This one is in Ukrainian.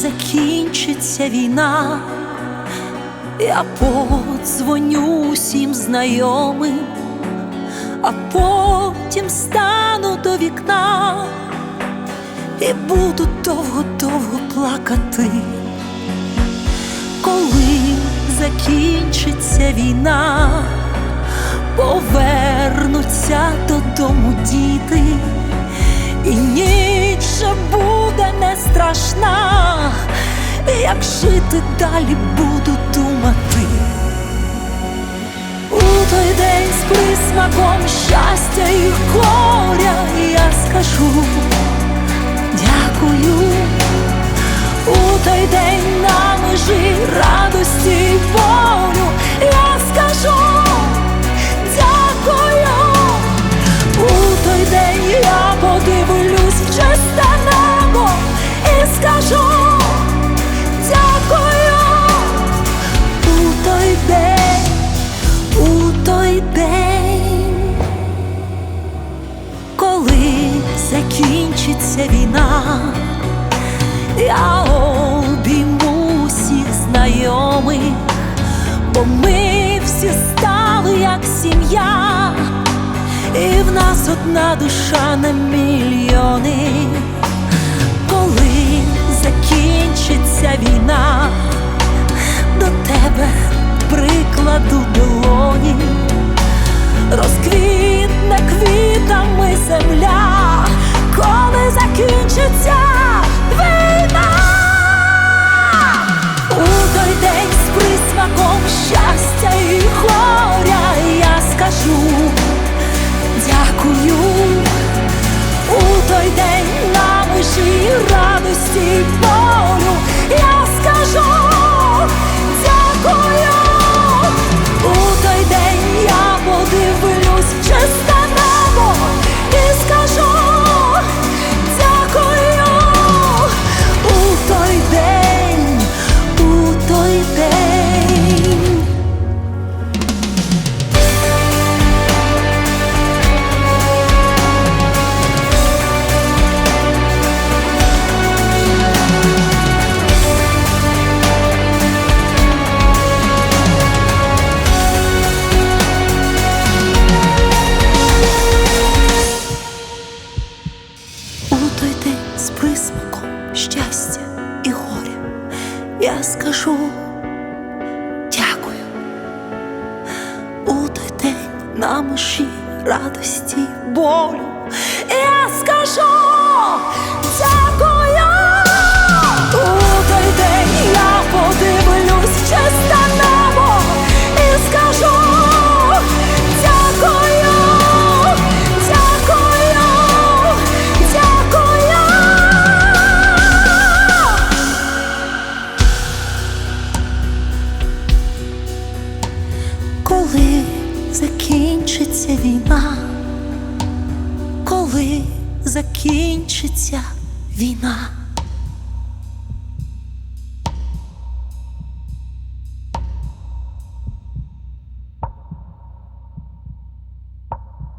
закінчиться війна, я подзвоню усім знайомим, а потім стану до вікна і буду довго-довго плакати, коли закінчиться війна, повернуться додому як жити далі буду думати. У той день з присмаком щастя і горя я скажу дякую. У той день закінчиться війна, я обійму всіх знайомих, бо ми всі стали як сім'я, і в нас одна душа на мільйони, радості присмаком щастя і горя я скажу дякую. У той день на межі радості болю я скажу війна, коли закінчиться війна.